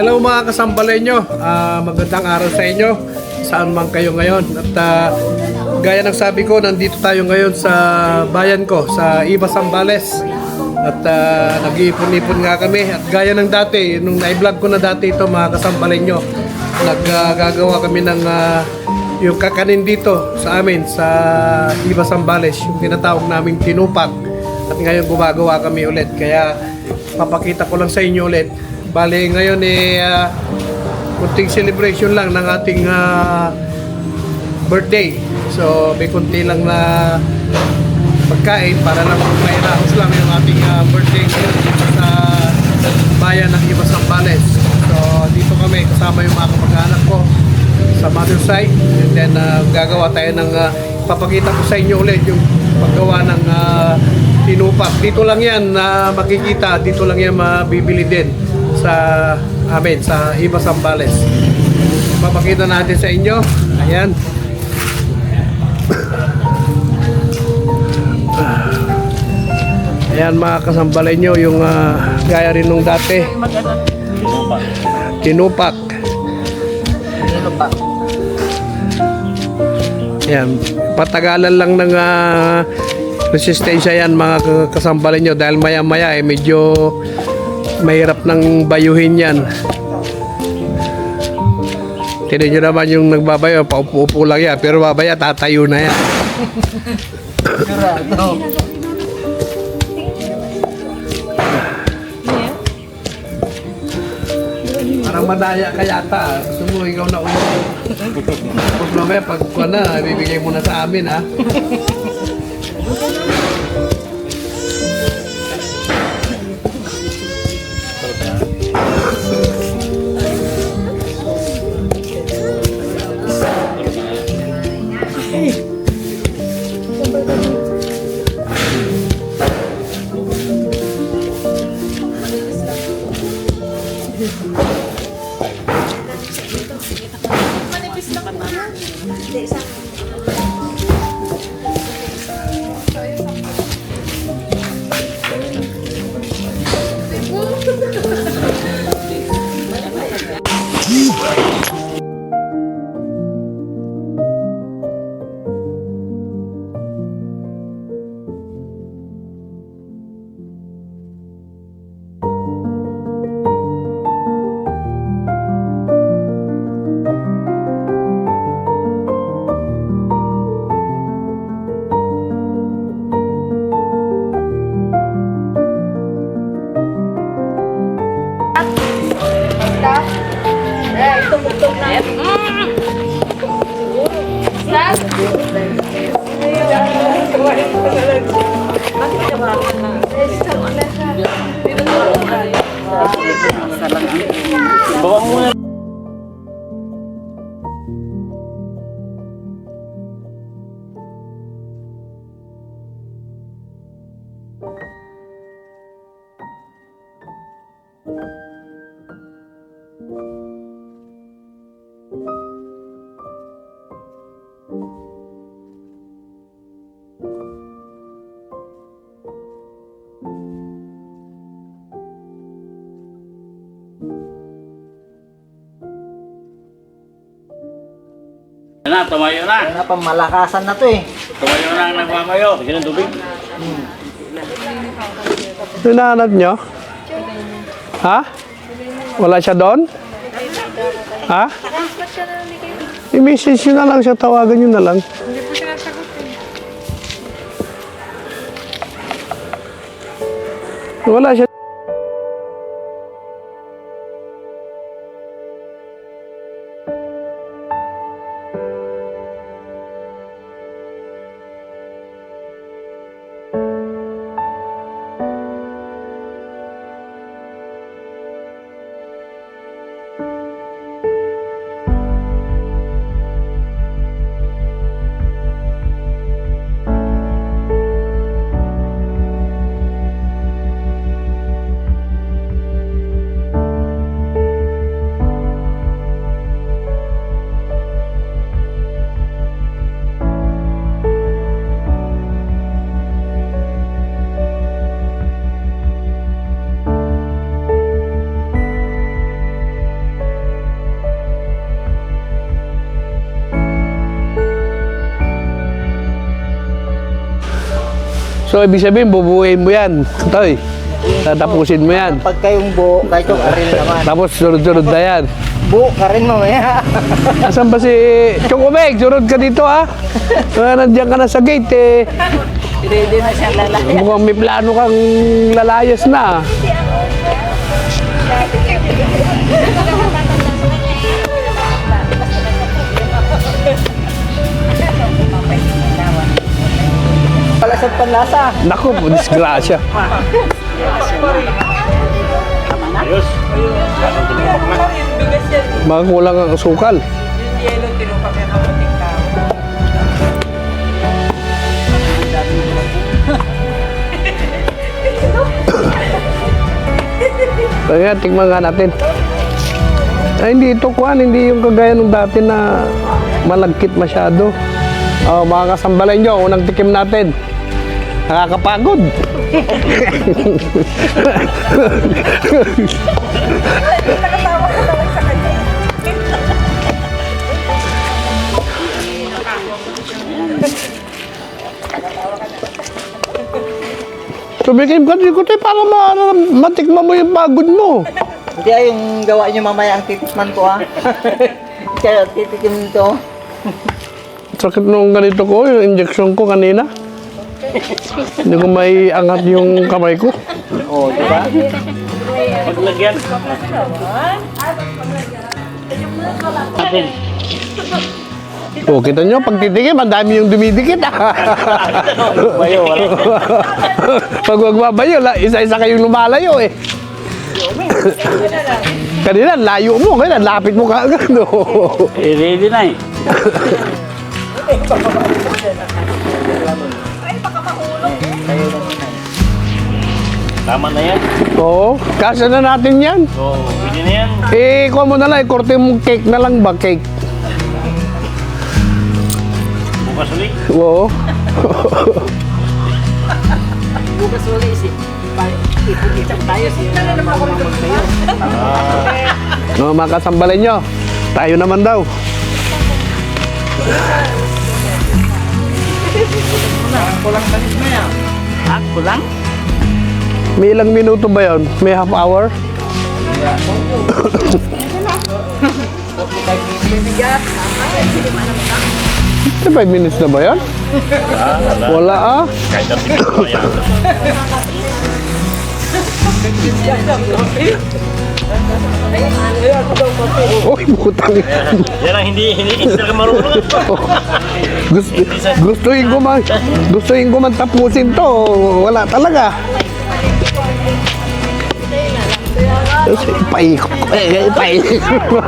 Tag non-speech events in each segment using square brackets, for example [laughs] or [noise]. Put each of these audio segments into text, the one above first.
Hello mga kasambalenyo, Ah, magandang araw sa inyo saan man kayo ngayon. At ah, gaya ng sabi ko nandito tayo ngayon sa bayan ko sa Iba Sambales. At ah, nag-iipon-ipon nga kami. At gaya ng dati nung na-vlog ko na dati ito mga kasambalenyo naggagawa kami ng ah, yung kakanin dito sa amin sa Iba Sambales yung tinatawag naming tinupak. At ngayon gumagawa kami ulit. Kaya papakita ko lang sa inyo ulit Bale, ngayon eh, uh, kunting celebration lang ng ating ah, birthday. So, may kunti lang na pagkain para lang mairaos lang yung ating ah, birthday sa bayan ng Iba Sambales. So, dito kami kasama yung mga kamag-anak ko sa mother side. And then, ah, gagawa tayo ng, ah, papakita ko sa inyo ulit yung paggawa ng ah, tinupak. Dito lang yan na makikita, dito lang yan mabibili din sa amin, sa Iba Sambales. Papakita natin sa inyo. Ayan. Ayan mga kasambalay nyo, yung ah, gaya rin nung dati. Tinupak. Ayan, patagalan lang ng ah, resistensya yan mga ka- kasambalay nyo dahil maya maya eh medyo mahirap nang bayuhin yan. Tinan nyo naman yung nagbabayo, paupo-upo lang yan. Pero babaya, tatayo na yan. Parang madaya ka yata. Gusto mo, ikaw na ulo. Mamaya, pag kuha na, bibigay mo na sa amin, ha? Eh, tumayo na. Wala pang malakasan na to eh. Tumayo na ang nagmamayo. Sige ng tubig. Hinahanap nyo? Ha? Wala siya doon? Ha? I-message nyo na lang siya, tawagan nyo na lang. Wala siya. So, ibig sabihin, bubuuin mo yan. Toy, tatapusin mo yan. Pag kayong buo, kahit yung ka rin naman. Tapos, sunod-sunod na yan. Buo ka rin mamaya. [laughs] Asan ba si Chocobeg? Sunod ka dito, ha? Uh, nandiyan ka na sa gate, eh. Ready na siyang lalaki. Mukhang may plano kang lalayas na. Palasad panlasa. Naku, disgrasya. Ayos. Anong tinipak na? Mga kulang ang sukal. Kaya tingnan nga natin. Ay, hindi ito kuhan, hindi yung kagaya nung dati na malagkit masyado. Oh, mga kasambalay nyo, unang tikim natin. Nakakapagod. Tumikim ka din ko tayo para ma matikman mo yung pagod mo. Hindi ay yung gawa niyo mamaya ang titikman ko ah. [laughs] Kaya titikim to. Sakit nung ganito ko, yung injection ko kanina. Hindi ko may angat yung kamay ko. Oh, di ba? Paglagyan. Atin. O, Oh, kita nyo, pag titikim, ang dami yung dumidikit. Bayo, [laughs] wala. pag magbabayo, isa-isa kayong lumalayo eh. Kanina, layo mo, kaya lapit mo ka agad. oh. Eh, ready na eh. [laughs] Tama na yan. Oo, kasya na natin yan. So, pwede na yan. Eh, kuha mo na lang, korte mong cake na lang ba, cake? Bukas ulit. Oo. Bukas ulit si ipag-itang tayo siya na mamamag kayo. No, mga kasambalay nyo, tayo naman daw. Ha? Kulang? May ilang minuto ba yon? May half hour? May five minutes na ba yun? Ah, wala. Ah. Kahit ang ko yan. Uy, butang. Yan ang hindi, hindi, hindi talaga marunong. [laughs] Gusto, gustuin ko man, gustuin ko man tapusin to. Wala talaga. Kasi ipaikot ko eh, ipaikot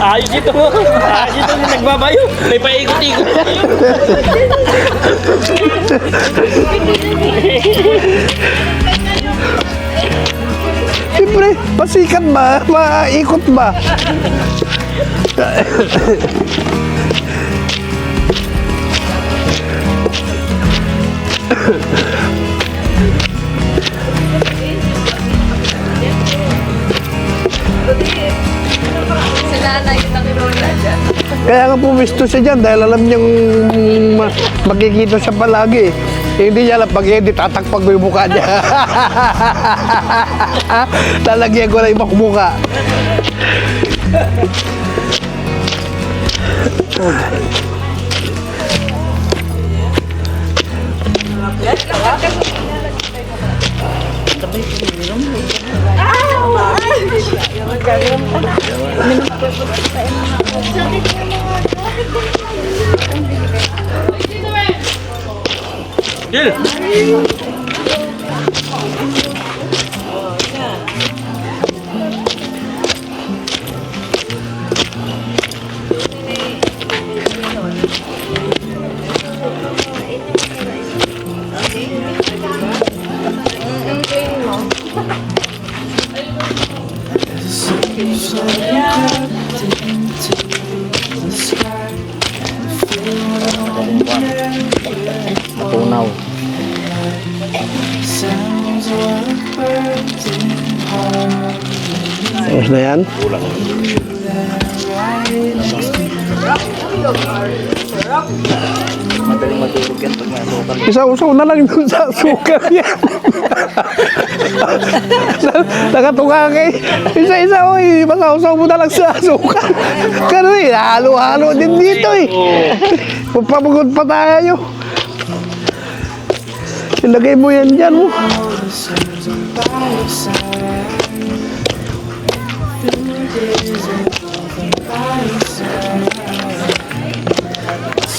Ayos ito mo. Ayos ito yung nagbabayo. May paikot-ikot. Siyempre, pasikat ba? Maikot ba? Kaya nga pumisto siya dyan dahil alam niyang ma- makikita siya palagi. Eh, hindi niya alam pag-edit, tatakpag ko yung mukha niya. [laughs] Lalagyan ko na ibang mukha. Gil! Madaling matulog yan pag may asukal. Isa-usaw na lang dun sa suka yan. Nakatuka kay isa-isa, oy, masaw-saw mo na lang sa suka. Ganun eh, halo-halo din dito eh. Magpapagod pa tayo. Ilagay mo yan dyan mo.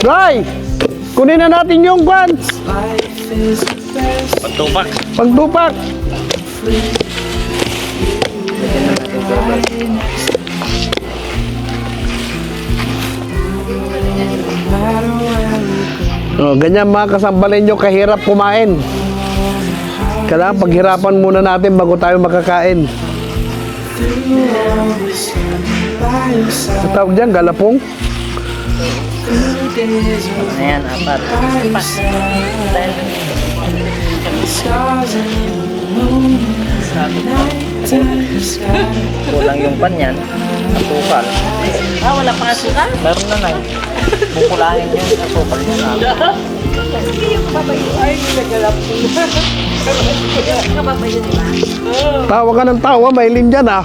Ray! Kunin na natin yung kwan. Pagtupak. Pagtupak. Oh, ganyan mga kasambalin nyo, kahirap kumain. Kailangan paghirapan muna natin bago tayo makakain. Ang tawag dyan, galapong? Ayan, apat. Kulang yung pan yan. Asukal. Ah, wala pang asukal? Meron na na. Bukulahin yung asukal niya. Tawa ka ng tawa, mailin dyan ah.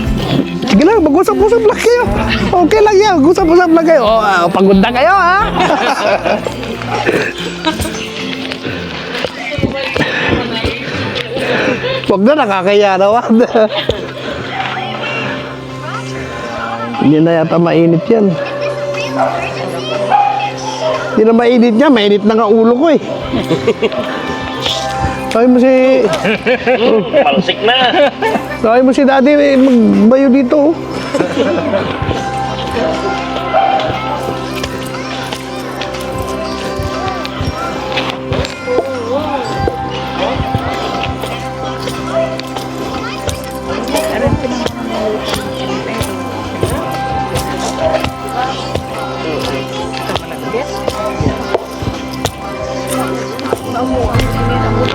Sige lang, mag-usap-usap lang kayo. Okay lang yan, mag-usap-usap lang kayo. Oh, ah, pagod kayo, ha? [laughs] Huwag na, nakakaya naman. [laughs] Hindi na yata mainit yan. Hindi na mainit niya, mainit na nga ulo ko eh. [laughs] Sabi mo si... Palsik na. Sabi mo si daddy, eh, magbayo dito.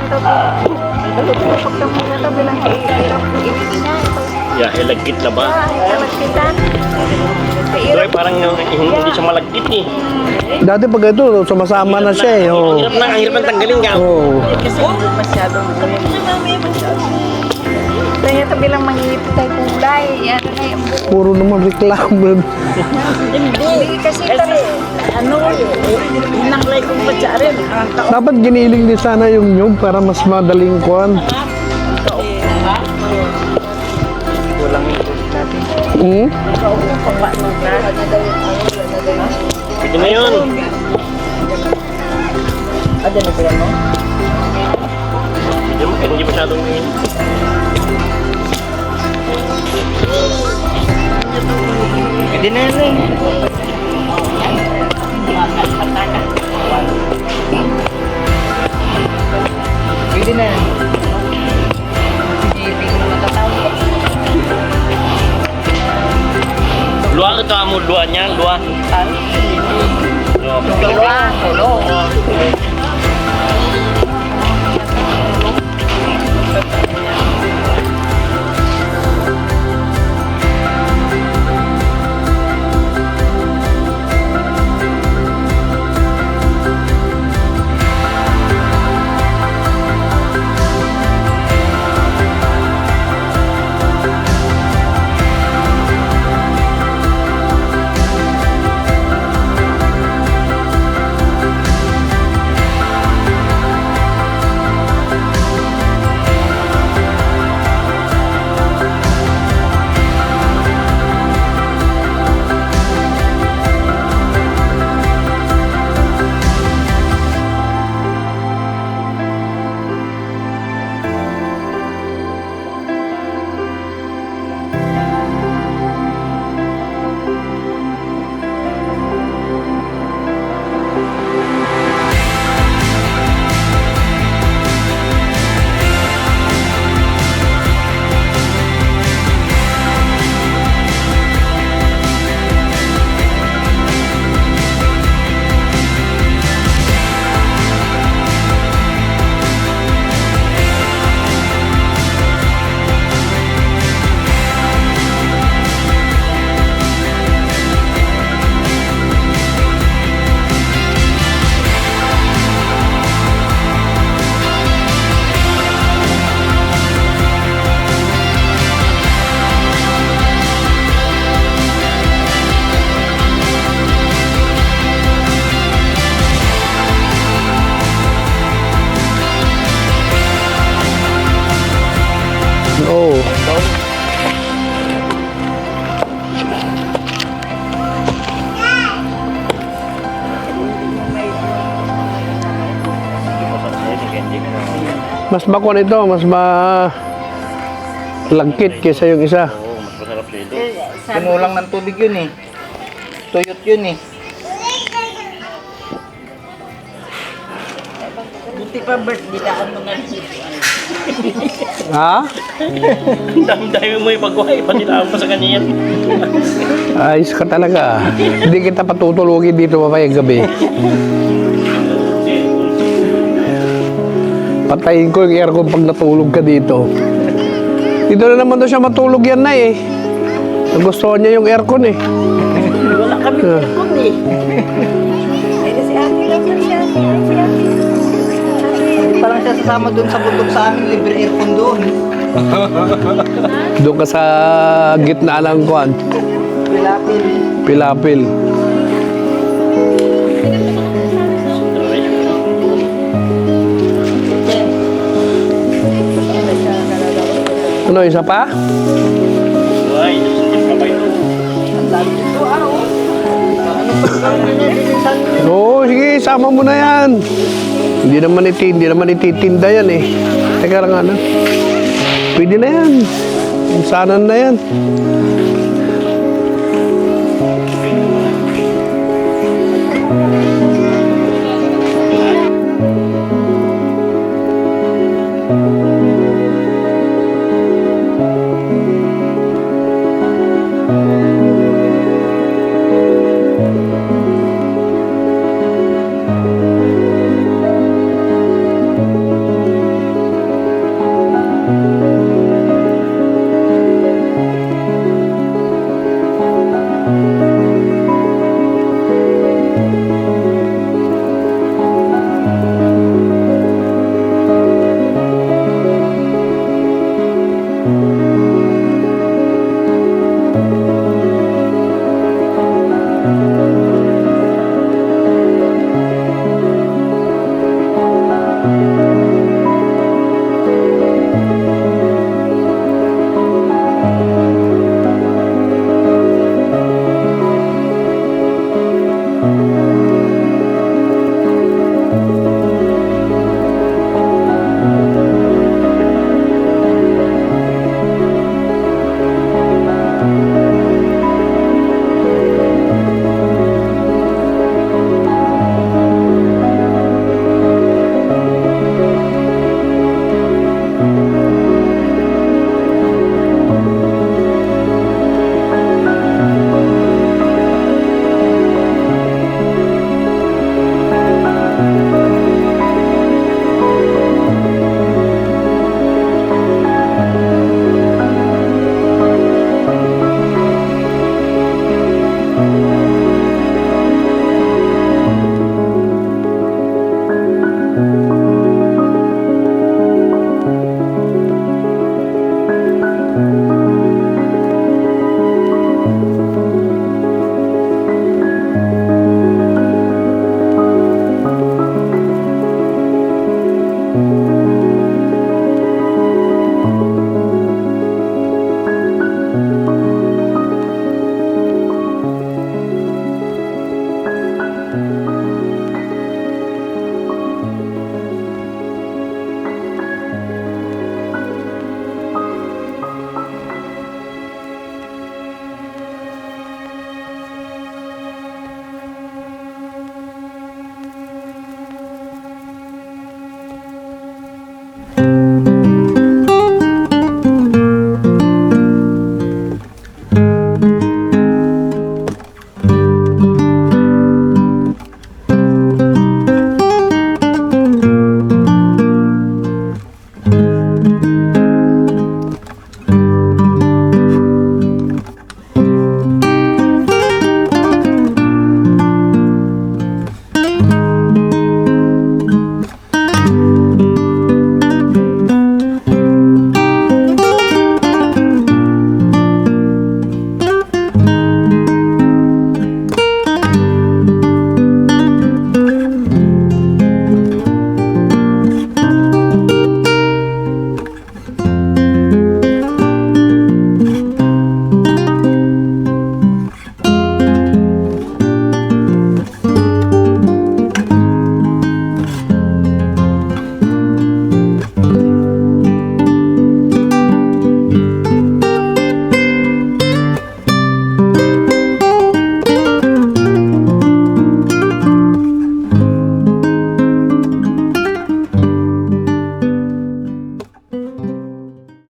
Oh. Ya, ilagkit na ba? Ito ay parang hindi siya malagkit eh. Dati pag ito, sumasama na siya eh. Ang Oh. hirap na, ang hirap ng tanggalin ka. Oh. Kasi masyadong ito bilang mangingipit tayo kulay. Yan na yung buko. Puro naman reklamo. Hindi kasi talaga. Ano, inaklay kong patsa rin. Ang taon. Dapat giniling din sana yung nyug para mas madaling kuhan. Kulang yung tubig natin. Hmm? Pwede na yun. Ah, dyan na ba yan, no? Hindi, hindi masyadong mainit. Pwede na yan eh. Pwede na yan. Luwa ito amo, luwa niya, luwa. Luwa. Oh. Mas bako nito, mas ma lagkit kaysa yung isa. Oo, mas masarap siya ito. Ng tubig yun eh. Tuyot yun eh. Buti pa birthday na ang mga Ha? Dami-dami mo yung pagkuhay. Pati lang pa sa kanya yan. Ayos ka talaga. Hindi kita patutulugin dito mamayang gabi. Patayin ko yung aircon pag natulog ka dito. Dito na naman daw siya matulog yan na eh. Nagustuhan niya yung aircon eh. Wala kami Ah. pilkon eh. Parang siya sasama doon sa bundok sa amin, libre aircon doon. [laughs] Doon ka sa gitna ng kwan. Pilapil. Pilapil. Ano, isa pa? Ay, nasasip pa kayo. Oo, sige, sama mo na yan. Hindi naman iti, hindi naman ititinda yan eh. Teka lang ano. Pwede na yan. Sanan na yan.